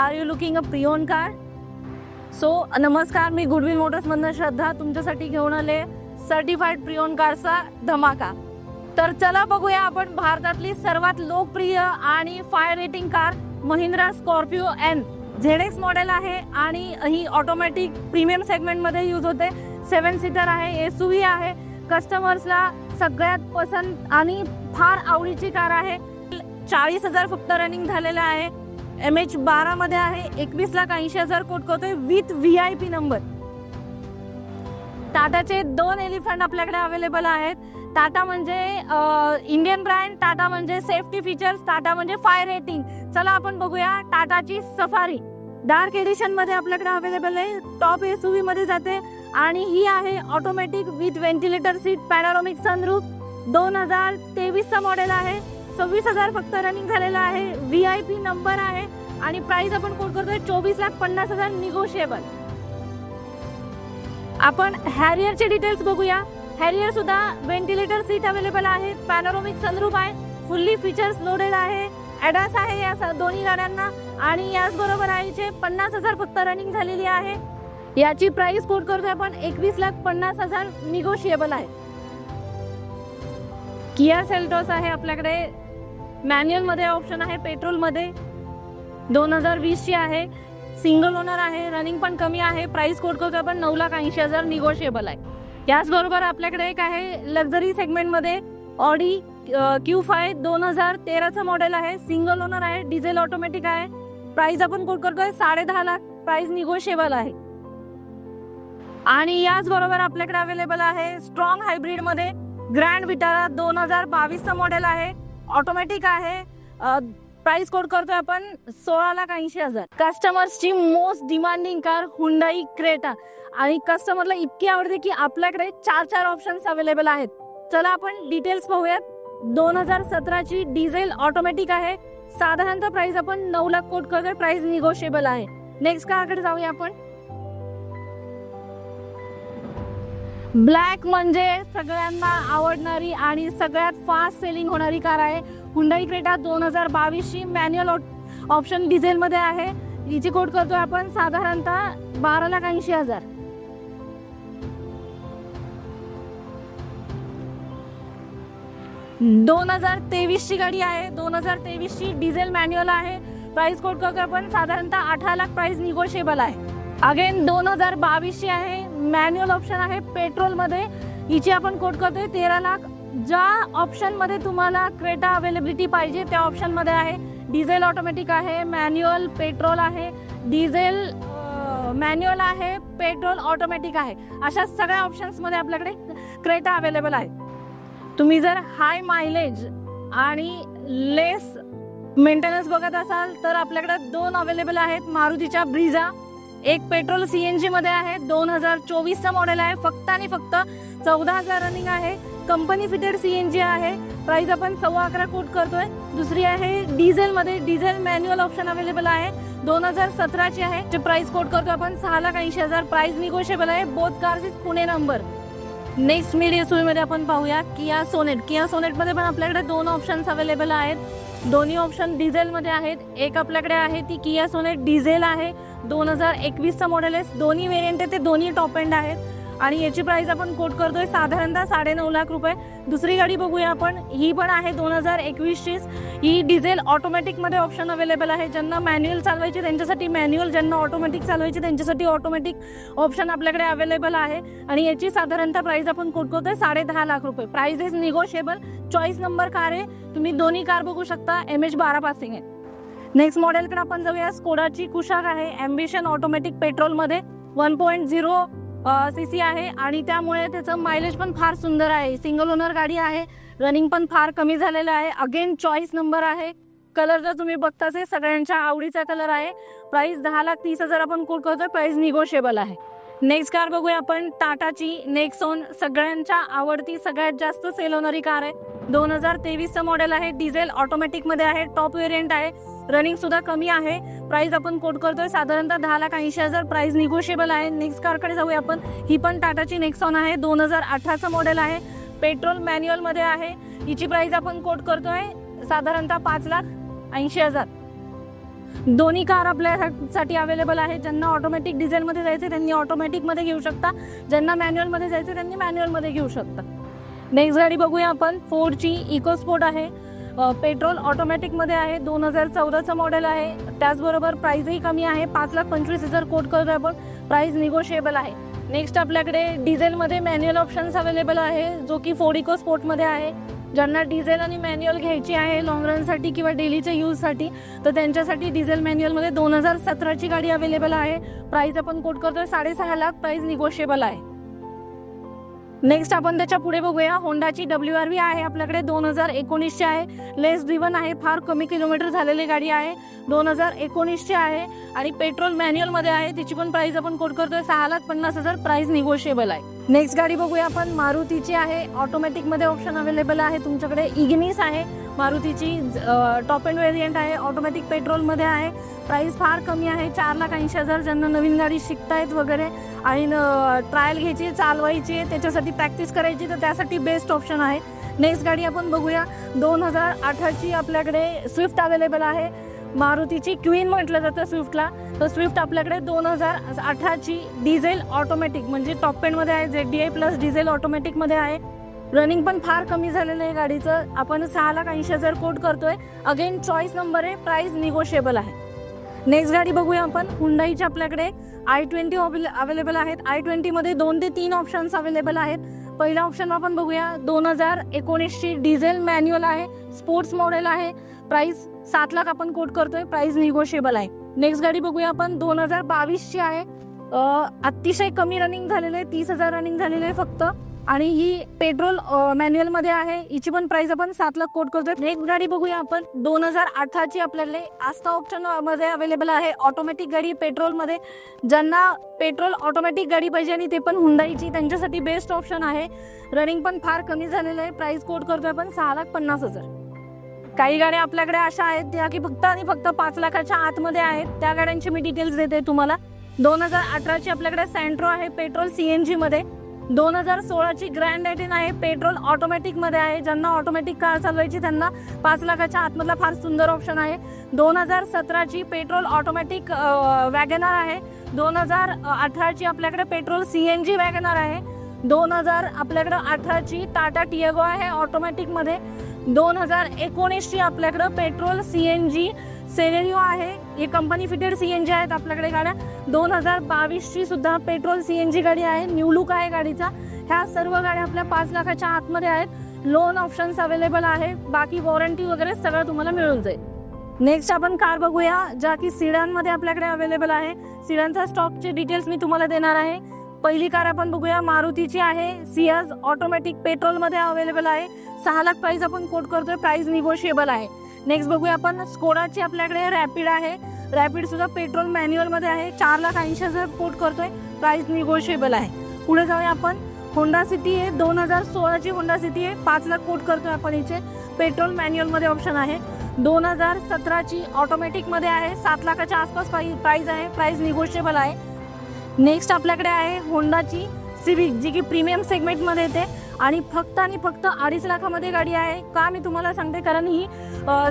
I you looking a preowned car so नमस्कार मी goodwill मोटर्समधनं श्रद्धा तुमच्यासाठी घेऊन आले सर्टिफाईड प्रियोन कारचा धमाका. तर चला बघूया आपण भारतातली सर्वात लोकप्रिय आणि fire rating car Mahindra Scorpio N Z X model आहे आणि ही ऑटोमॅटिक प्रीमियम सेगमेंटमध्ये यूज होते. सेवन सीटर आहे एस आहे. कस्टमर्सला सगळ्यात पसंत आणि फार आवडीची कार आहे. चाळीस हजार फक्त रनिंग झालेलं आहे. एम एच बारामध्ये आहे एकवीस लाख ऐंशी हजार कोट करतोय with V I P number टाटाचे दोन एलिफंट आपल्याकडे अवेलेबल आहेत. टाटा म्हणजे इंडियन ब्रँड टाटा म्हणजे सेफ्टी फीचर्स टाटा म्हणजे फायर रेटिंग चला आपण बघूया टाटाची सफारी डार्क एडिशनमध्ये आपल्याकडे अवेलेबल आहे. टॉप एसमध्ये जाते. आणि ही आहे automatic with ventilator seat panoramic sunroof दोन हजार तेवीसचा मॉडेल आहे. सव्वीस हजार फक्त रनिंग झालेला आहे. व्ही आय पी नंबर आहे. आणि प्राइस आपण कोट करतोय चोवीस लाख पन्नास हजार निगोशिएबल आपण हॅरियरचे डिटेल्स बघूया. हॅरियर सुद्धा व्हेंटिलेटर सीट अवेलेबल आहे. पॅनोरोमिक सनरूप आहे. फुल्ली फीचर्स लोडेड आहे. ॲडास आहे या स- दोन्ही गाड्यांना. आणि याचबरोबर आईचे पन्नास हजार फक्त रनिंग झालेली आहे. याची प्राइस कोट करतोय आपण एकवीस लाख पन्नास हजार निगोशिएबल आहे. किया सेल्टॉस आहे आपल्याकडे. मॅन्युअलमध्ये ऑप्शन आहे पेट्रोलमध्ये. दोन हजार वीसची आहे सिंगल ओनर आहे रनिंग पण कमी आहे प्राइस कोट करतो आपण नऊ लाख ऐंशी हजार निगोशिएबल आहे. याचबरोबर आपल्याकडे एक आहे लक्झरी सेगमेंटमध्ये ऑडी क्यू फाय दोन हजार तेराचं मॉडेल आहे सिंगल ओनर आहे डिझेल ऑटोमॅटिक आहे. प्राइस आपण कोट करतोय साडे दहा लाख प्राइस निगोशिएबल आहे. आणि याचबरोबर आपल्याकडे अवेलेबल आहे स्ट्रॉंग हायब्रिडमध्ये ग्रँड विटारा दोन हजार बावीसचं मॉडेल आहे. ऑटोमॅटिक आहे. प्राइस कोड करतोय आपण सोळा लाख ऐंशी हजार. कस्टमर्सची most demanding car Hyundai Creta आणि कस्टमरला इतकी आवडते की आपल्याकडे चार चार ऑप्शन्स अवेलेबल आहेत. चला आपण डिटेल्स पाहूयात. दोन हजार सतराची डिझेल ऑटोमॅटिक आहे. साधारणतः प्राइस आपण नऊ लाख कोट करतोय. प्राइस निगोशिएबल आहे. नेक्स्ट कारकडे जाऊया आपण. ब्लॅक म्हणजे सगळ्यांना आवडणारी आणि सगळ्यात फास्ट सेलिंग होणारी कार आहे. हुंडाई क्रेटा दोन हजार बावीसची मॅन्युअल ऑप्शन डिझेलमध्ये आहे. हिची कोट करतोय आपण साधारणतः बारा लाख ऐंशी हजार. दोन हजार तेवीसची गाडी आहे. दोन हजार तेवीसची डिझेल मॅन्युअल आहे. प्राइस कोट करतोय आपण साधारणतः अठरा लाख प्राइस निगोशिएबल आहे. अगेन दोन हजार बावीसची आहे. मॅन्युअल ऑप्शन आहे पेट्रोलमध्ये. हिची आपण कोट करतोय तेरा लाख. ज्या ऑप्शनमध्ये तुम्हाला क्रेटा अवेलेबिलिटी पाहिजे त्या ऑप्शनमध्ये आहे. डिझेल ऑटोमॅटिक आहे मॅन्युअल पेट्रोल आहे. डिझेल मॅन्युअल आहे पेट्रोल ऑटोमॅटिक आहे. अशा सगळ्या ऑप्शन्समध्ये आपल्याकडे क्रेटा अवेलेबल आहे तुम्ही जर हाय मायलेज आणि लेस मेंटेनन्स बघत असाल तर आपल्याकडे दोन अवेलेबल आहेत. मारुतीच्या ब्रिझा एक पेट्रोल सी एनमध्ये आहे. दोन हजार चोवीसचा मॉडेल आहे. फक्त आणि फक्त चौदा हजार रनिंग आहे. Company fitted C N G आहे. प्राइस आपण सव्वा अकरा कोट करतोय. दुसरी आहे डिझेल मध्ये. डिझेल मॅन्युअल ऑप्शन अवेलेबल आहे. दोन हजार सतराची आहे. जे प्राइस कोट करतो आपण सहा लाख ऐंशी हजार प्राइस निगोशिएबल आहे both cars is Pune number next media मध्ये आपण पाहूया. किया सोनेट किया सोनेटमध्ये पण आपल्याकडे दोन ऑप्शन्स अवेलेबल आहेत. दोन्ही ऑप्शन डिझेलमध्ये आहेत. एक आपल्याकडे आहे ती किया सोनेट डिझेल आहे. दोन हजार एकवीसचा मॉडेल आहे. दोन्ही वेरियंट आहे ते दोन्ही टॉप एंड आहेत. आणि याची प्राईस आपण कोट करतोय साधारणतः साडे नऊ लाख रुपये. दुसरी गाडी बघूया आपण. ही पण आहे दोन हजार एकवीसचीच. ही डिझेल ऑटोमॅटिकमध्ये ऑप्शन अवेलेबल आहे. ज्यांना मॅन्युअल चालवायची त्यांच्यासाठी मॅन्युअल ज्यांना ऑटोमॅटिक चालवायची त्यांच्यासाठी ऑटोमॅटिक ऑप्शन आपल्याकडे अवेलेबल आहे. आणि याची साधारणतः प्राईस आपण कोट करतोय साडे दहा लाख रुपये. Price is negotiable choice number car आहे. तुम्ही दोन्ही कार बघू शकता. एम एच बारा पासिंग आहे. नेक्स्ट मॉडेलकडे आपण जाऊया स्कोडाची कुशाक आहे. Ambition automatic पेट्रोलमध्ये one point zero C C आहे. आणि त्यामुळे त्याचं मायलेज पण फार सुंदर आहे. सिंगल ओनर गाडी आहे. रनिंग पण फार कमी झालेलं आहे. अगेन चॉईस नंबर आहे. कलर जर तुम्ही बघताच आहे सगळ्यांच्या आवडीचा कलर आहे. प्राईस दहा लाख तीस हजार आपण कोट करतो प्राईस निगोशिएबल आहे. नेक्स्ट कार बघूया आपण. टाटाची नेक्सॉन सगळ्यांच्या आवडती सगळ्यात जास्त सेल होणारी कार आहे. दोन हजार तेवीसचं मॉडेल आहे. डिझेल ऑटोमॅटिकमध्ये आहे. टॉप वेरियंट आहे. रनिंग सुद्धा कमी आहे. प्राइस आपण कोट करतोय. साधारणतः दहा लाख ऐंशी हजार प्राइस निगोशिएबल आहे. नेक्स्ट कारकडे जाऊया आपण. ही पण टाटाची नेक्सॉन आहे. दोन हजार अठराचं मॉडेल आहे. पेट्रोल मॅन्युअलमध्ये आहे. हिची प्राइस आपण कोट करतोय. साधारणतः पाच लाख ऐंशी हजार. दोन्ही कार आपल्यासाठी अवेलेबल आहे. ज्यांना ऑटोमॅटिक डिझेलमध्ये जायचं त्यांनी ऑटोमॅटिकमध्ये घेऊ शकता. ज्यांना मॅन्युअलमध्ये जायचं त्यांनी मॅन्युअलमध्ये घेऊ शकता. नेक्स्ट गाडी बघूया आपण. फोरची इकोस्पोर्ट आहे. पेट्रोल ऑटोमॅटिकमध्ये आहे. दोन हजार चौदाचं मॉडेल आहे. त्याचबरोबर प्राईजही कमी आहे. पाच लाख पंचवीस हजार कोट करतो आपण. प्राईज निगोशिएबल आहे. नेक्स्ट आपल्याकडे डिझेलमध्ये मॅन्युअल ऑप्शन्स अवेलेबल आहे. जो की फोर इको स्पोर्टमध्ये आहे. ज्यांना डिझेल आणि मॅन्युअल घ्यायची आहे लॉंग रनसाठी किंवा डेलीच्या यूजसाठी तर त्यांच्यासाठी डिझेल मॅन्युअलमध्ये दोन हजार सतराची गाडी अवेलेबल आहे. प्राईस आपण कोट करतोय साडेसहा लाख. प्राईस निगोशिएबल आहे. नेक्स्ट आपण त्याच्या पुढे बघूया. होंडाची डब्ल्यू आर व्ही आहे. आपल्याकडे दोन हजार एकोणीसची आहे. लेस ड्रिवन आहे. फार कमी किलोमीटर झालेली गाडी आहे. दोन हजार एकोणीसची आहे. आणि पेट्रोल मॅन्युअलमध्ये आहे. तिची पण प्राइस आपण कोट करतोय. सहा लाख पन्नास हजार प्राइस निगोशिएबल आहे. नेक्स्ट गाडी बघूया आपण. मारुतीची आहे. ऑटोमॅटिकमध्ये ऑप्शन अवेलेबल आहे. तुमच्याकडे इग्निस आहे. मारुतीची टॉप अँड व्हेरियंट आहे ऑटोमॅटिक पेट्रोलमध्ये आहे. प्राईस फार कमी आहे चार लाख ऐंशी हजार ज्यांना नवीन गाडी शिकतायत वगैरे. आणि ट्रायल घ्यायची चालवायची आहे, त्याच्यासाठी प्रॅक्टिस करायची तर त्यासाठी बेस्ट ऑप्शन आहे. नेक्स्ट गाडी आपण बघूया. दोन हजार अठराची आपल्याकडे स्विफ्ट अवेलेबल आहे. मारुतीची क्वीन म्हटलं जातं स्विफ्टला तर स्विफ्ट आपल्याकडे दोन हजार अठराची डिझेल ऑटोमॅटिक म्हणजे टॉप एंडमध्ये आहे जे डी आय प्लस डिझेल ऑटोमॅटिकमध्ये आहे. रनिंग पण फार कमी झालेलं आहे गाडीचं. आपण सहा लाख ऐंशी हजार कोट करतोय. अगेन चॉईस नंबर आहे प्राईस निगोशिएबल आहे. नेक्स्ट गाडी बघूया आपण. हुंडाईची आपल्याकडे आय ट्वेंटी अवेलेबल आहेत. आय ट्वेंटीमध्ये दोन ते तीन ऑप्शन्स अवेलेबल आहेत. पहिला ऑप्शन आपण बघूया दोन हजार एकोणीसची डिझेल मॅन्युअल आहे स्पोर्ट्स मॉडेल आहे. प्राईस सात लाख आपण कोट करतोय प्राईस निगोशिएबल आहे. नेक्स्ट गाडी बघूया आपण दोन हजार बावीसची आहे. अतिशय कमी रनिंग झालेलं आहे तीस हजार रनिंग झालेलं आहे फक्त. आणि ही पेट्रोल मॅन्युअलमध्ये आहे. हिची पण प्राइस आपण सात लाख कोट करतोय. नेक्स्ट गाडी बघूया आपण. दोन हजार अठराची आपल्याला आस्था ऑप्शनमध्ये अवेलेबल आहे. ऑटोमॅटिक गाडी पेट्रोलमध्ये ज्यांना पेट्रोल ऑटोमॅटिक गाडी पाहिजे आणि ते पण हुंडाईची त्यांच्यासाठी बेस्ट ऑप्शन आहे. रनिंग पण फार कमी झालेलं आहे. प्राइस कोट करतोय आपण सहा लाख पन्नास हजार. काही गाड्या आपल्याकडे अशा आहेत. त्या की फक्त आणि फक्त पाच लाखाच्या आतमध्ये आहेत. त्या गाड्यांची मी डिटेल्स देते तुम्हाला. दोन हजार अठराची आपल्याकडे सँट्रो आहे. पेट्रोल सी एनमध्ये. दोन हजार सोळाची ग्रँड एटीन आहे. पेट्रोल ऑटोमॅटिकमध्ये आहे. ज्यांना ऑटोमॅटिक कार चालवायची त्यांना पाच लाखाच्या आतमधला फार सुंदर ऑप्शन आहे. दोन हजार सतराची पेट्रोल ऑटोमॅटिक वॅगनार आहे. दोन हजार अठराची आपल्याकडे petrol C N G WagonR आहे. दोन हजार आपल्याकडे अठराची टाटा टिएगो आहे ऑटोमॅटिकमध्ये दोन हजार एकोणीसची आपल्याकडं petrol C N G Celerio आहे. हे company fitted C N G आहेत आपल्याकडे गाड्या. दोन हजार बावीसची सुद्धा पेट्रोल सी एन जी गाडी आहे. न्यू लुक आहे गाडीचा. ह्या सर्व गाड्या आपल्या पाच लाखाच्या आतमध्ये आहेत. लोन ऑप्शन्स अवेलेबल आहे बाकी वॉरंटी वगैरे सगळं तुम्हाला मिळून जाईल. नेक्स्ट आपण कार बघूया ज्या की सिडांमध्ये आपल्याकडे अवेलेबल आहे. सिडांचा स्टॉकचे डिटेल्स मी तुम्हाला देणार आहे. पहिली कार आपण बघूया मारुतीची आहे. सियाज ऑटोमॅटिक पेट्रोलमध्ये अवेलेबल आहे. सहा लाख प्राईस आपण कोट करतोय. प्राईस निगोशिएबल आहे. नेक्स्ट बघूया आपण स्कोडाची आपल्याकडे रॅपिड आहे. रॅपिड सुद्धा पेट्रोल मॅन्युअलमध्ये आहे. चार लाख ऐंशी हजार कोट करतोय. प्राइस निगोशिएबल आहे. पुढे जाऊया आपण. होंडा सिटी आहे. दोन हजार सोळाची होंडा सिटी आहे. पाच लाख कोट करतोय आपण इथे. पेट्रोल मॅन्युअलमध्ये ऑप्शन आहे. दोन हजार सतराची ऑटोमॅटिकमध्ये आहे. सात लाखाच्या आसपास प्राईज आहे. प्राईज निगोशिएबल आहे. नेक्स्ट आपल्याकडे आहे होंडाची सिविक जी की प्रीमियम सेगमेंटमध्ये येते. आणि फक्त आणि फक्त अडीच लाखामध्ये गाडी आहे. का मी तुम्हाला सांगते? कारण ही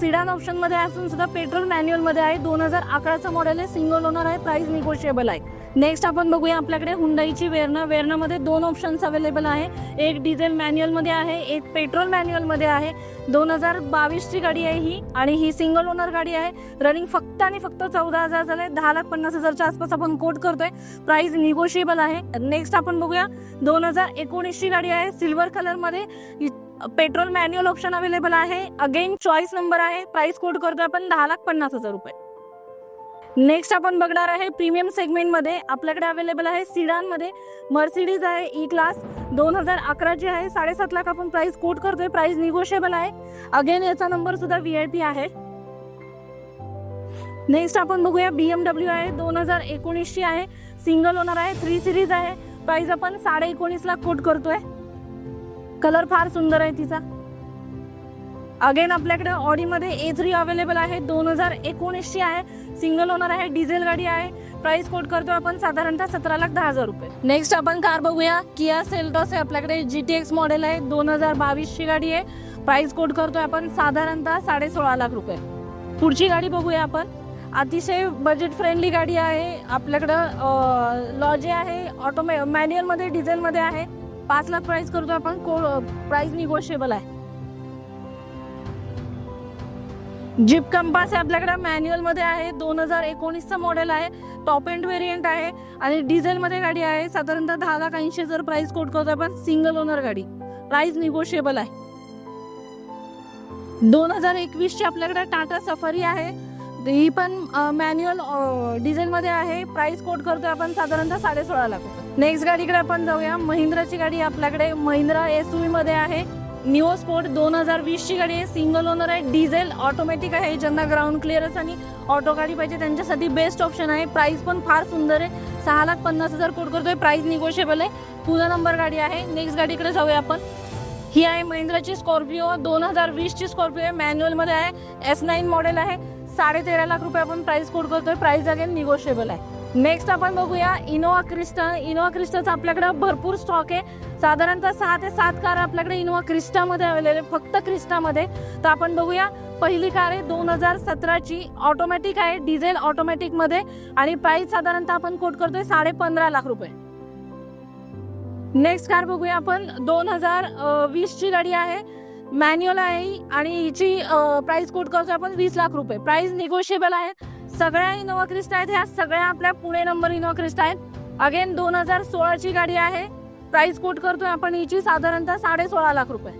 सिडान ऑप्शनमध्ये असून सुद्धा पेट्रोल मॅन्युअलमध्ये आहे. दोन हजार अकराचं मॉडेल आहे. सिंगल ओनर आहे. प्राइस निगोशिएबल आहे. नेक्स्ट आपण बघूया आपल्याकडे हुंडाईची वेरणं वेरणमध्ये दोन ऑप्शन्स अवेलेबल आहे. एक डिझेल मॅन्युअलमध्ये आहे. एक पेट्रोल मॅन्युअलमध्ये आहे. दोन हजार बावीसची गाडी आहे ही आणि ही सिंगल ओनर गाडी आहे. रनिंग फक्त आणि फक्त चौदा हजार झाले दहा लाख पन्नास हजारच्या आसपास आपण कोट करतोय. प्राइस निगोशिएबल आहे. नेक्स्ट आपण बघूया. दोन हजार एकोणीसची गाडी आहे. सिल्वर कलरमध्ये पेट्रोल मॅन्युअल ऑप्शन अवेलेबल आहे. अगेन चॉईस नंबर आहे. प्राइस कोट करतोय आपण दहा लाख पन्नास हजार रुपये. नेक्स्ट आपण बघणार आहे प्रीमियम सेगमेंटमध्ये आपल्याकडे अवेलेबल आहे सिडानमध्ये मर्सिडीज आहे ई क्लास दोन हजार अकराची आहे साडेसात लाख आपण प्राईस कोट करतोय. प्राईस निगोशिएबल आहे. अगेन याचा नंबर सुद्धा व्ही आय पी आहे. नेक्स्ट आपण बघूया बी एम डब्ल्यू आहे दोन हजार एकोणीसची आहे. सिंगल ओनर आहे थ्री सिरीज आहे. प्राईस आपण साडे एकोणीस लाख कोट करतोय. कलर फार सुंदर आहे तिचा. अगेन आपल्याकडे ऑडीमध्ये ए थ्री अवेलेबल आहे. दोन हजार एकोणीसची आहे. सिंगल ओनर आहे. डिझेल गाडी आहे. प्राइस कोट करतो आपण साधारणतः सतरा लाख दहा हजार रुपये. नेक्स्ट आपण कार बघूया. किया सेल्टॉस आहे आपल्याकडे. जी टी एक्स मॉडेल आहे. दोन हजार बावीसची गाडी आहे. प्राइस कोट करतोय आपण साधारणतः साडे सोळा लाख रुपये. पुढची गाडी बघूया आपण. अतिशय बजेट फ्रेंडली गाडी आहे. आपल्याकडं लॉजे आहे. ऑटोमे मॅन्युअलमध्ये डिझेलमध्ये आहे. पाच लाख प्राईस करतो आपण. को प्राईस निगोशिएबल आहे. जीप कंपास आहे आपल्याकडे मॅन्युअलमध्ये आहे. दोन हजार एकोणीसचं मॉडेल आहे. टॉप एंड व्हेरियंट आहे. आणि डिझेलमध्ये गाडी आहे. साधारणतः दहा लाख ऐंशी हजार प्राईस कोट करतो आपण सिंगल ओनर गाडी. प्राईस निगोशिएबल आहे. दोन हजार एकवीसची आपल्याकडे टाटा सफारी आहे. ही पण मॅन्युअल डिझेलमध्ये आहे. प्राईस कोट करतो आपण साधारणतः साडे सोळा लाख. नेक्स्ट गाडीकडे आपण जाऊया. महिंद्राची गाडी आपल्याकडे महिंद्रा एसमध्ये आहे. निओ स्पोर्ट दोन हजार वीसची गाडी आहे. सिंगल ओनर आहे. डिझेल ऑटोमॅटिक आहे. ज्यांना ग्राउंड क्लिअरन्स आणि ऑटो गाडी पाहिजे. त्यांच्यासाठी बेस्ट ऑप्शन आहे. प्राईस पण फार सुंदर आहे. सहा लाख पन्नास हजार कोट करतोय. प्राईस निगोशिएबल आहे. पुन्हा नंबर गाडी आहे. नेक्स्ट गाडीकडे जाऊया आपण. ही आहे महिंद्राची स्कॉर्पिओ दोन हजार वीसची स्कॉर्पिओ आहे. मॅन्युअलमध्ये आहे. एस नाईन मॉडेल आहे. साडे तेरा लाख रुपये आपण प्राईस कोड करतोय. प्राईस अगेन निगोशिएबल आहे. नेक्स्ट आपण बघूया इनोवा क्रिस्टा इनोवा क्रिस्टाचा आपल्याकडे भरपूर स्टॉक आहे. साधारणतः सहा ते सात कार आपल्याकडे इनोवा क्रिस्टामध्ये अवेलेबल आहे फक्त क्रिस्टामध्ये. तर आपण बघूया पहिली कार आहे दोन हजार सतराची. ऑटोमॅटिक आहे डिझेल ऑटोमॅटिकमध्ये आणि प्राईस साधारणतः आपण कोट करतोय साडे पंधरा लाख रुपये. नेक्स्ट कार बघूया आपण. दोन हजार वीसची गाडी आहे. मॅन्युअल आहे. आणि हिची प्राईस कोट करतो आपण वीस लाख रुपये. प्राईस निगोशिएबल आहे. सगळ्या इनोव्हा क्रिस्टा आहेत. ह्या सगळ्या आपल्या पुणे नंबर इनोव्हा क्रिस्टा आहेत. अगेन दोन हजार सोळाची गाडी आहे. प्राइस कोट करतोय आपण हिची साधारणतः साडे सोळा लाख रुपये.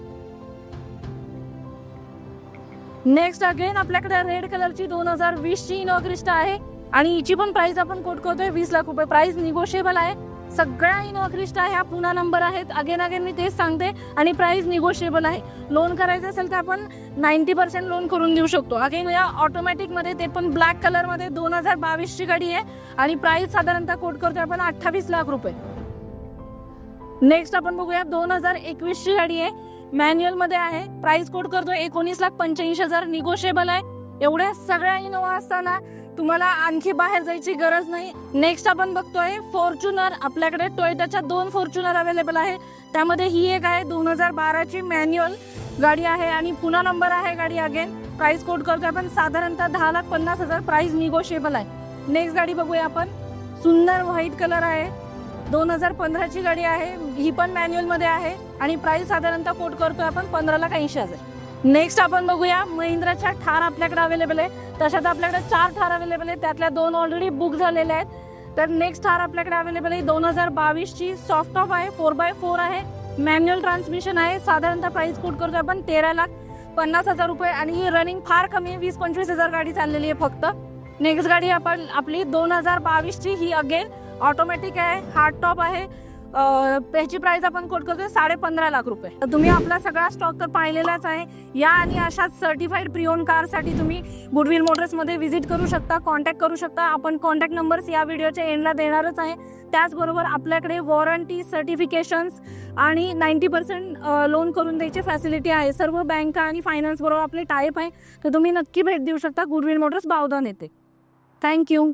नेक्स्ट अगेन आपल्याकडे रेड कलरची दोन हजार वीसची इनोवा क्रिस्टा आहे. आणि हिची पण प्राइस आपण कोट करतोय वीस लाख रुपये. प्राइस निगोशिएबल आहे. सगळ्या इनोवा क्रिस्टा ह्या पुन्हा नंबर आहेत. अगेन अगेन मी तेच सांगते आणि प्राईस निगोशिएबल आहे. लोन करायचं असेल तर आपण नाईन्टी पर्सेंट लोन करून देऊ शकतो. अगेन या ऑटोमॅटिकमध्ये ते पण ब्लॅक कलरमध्ये दोन हजार बावीसची गाडी आहे आणि प्राईस साधारणतः कोट करतो आपण अठ्ठावीस लाख रुपये. नेक्स्ट आपण बघूया दोन हजार एकवीसची गाडी आहे. मॅन्युअलमध्ये आहे. प्राईस कोट करतो एकोणीस लाख पंच्याऐंशी हजार. निगोशिएबल आहे. एवढ्या सगळ्या इनोवा असताना तुम्हाला आणखी बाहेर जायची गरज नाही. नेक्स्ट आपण बघतोय फॉर्च्युनर आपल्याकडे टोयटाच्या दोन फॉर्च्युनर अवेलेबल आहे. त्यामध्ये ही एक आहे दोन हजार बाराची मॅन्युअल गाडी आहे आणि पुन्हा नंबर आहे गाडी अगेन प्राइस कोट करतोय आपण साधारणतः दहा लाख पन्नास हजार प्राइस निगोशिएबल आहे. नेक्स्ट गाडी बघूया आपण. सुंदर व्हाईट कलर आहे. दोन हजार पंधराची गाडी आहे ही पण मॅन्युअलमध्ये आहे आणि प्राइस साधारणतः कोट करतोय आपण पंधरा लाख ऐंशी हजार. नेक्स्ट आपण बघूया महिंद्राच्या ठार आपल्याकडे अवेलेबल आहे. तशात आपल्याकडे चार थार अवेलेबल आहेत. त्यातल्या दोन ऑलरेडी बुक झालेल्या आहेत. तर नेक्स्ट थार आपल्याकडे अवेलेबल आहे दोन हजार बावीसची सॉफ्ट ऑफ आहे फोर बाय फोर आहे मॅन्युअल ट्रान्समिशन आहे. साधारणतः प्राईस कोट करतो आपण तेरा लाख पन्नास हजार रुपये आणि ही रनिंग फार कमी आहे वीस पंचवीस हजार गाडी चाललेली आहे फक्त. नेक्स्ट गाडी आपण आपली दोन हजार बावीसची ही अगेन ऑटोमॅटिक आहे हार्ड टॉप आहे. ह्याची त्याची प्राइस आपण कोट करतोय साडे पंधरा लाख रुपये. तर तुम्ही आपला सगळा स्टॉक तर पाहिलेलाच आहे. या आणि अशाच सर्टिफाईड प्रिओन कारसाठी तुम्ही गुडविल मोटर्समध्ये व्हिजिट करू शकता कॉन्टॅक्ट करू शकता. आपण कॉन्टॅक्ट नंबर्स या व्हिडिओच्या एंडला देणारच आहे. त्याचबरोबर आपल्याकडे वॉरंटी सर्टिफिकेशन्स आणि नाईन्टी पर्सेंट लोन करून द्यायची फॅसिलिटी आहे. सर्व बँका आणि फायनान्सबरोबर आपले टाईप आहे. तर तुम्ही नक्की भेट देऊ शकता गुडविल मोटर्स बावदान येते थँक्यू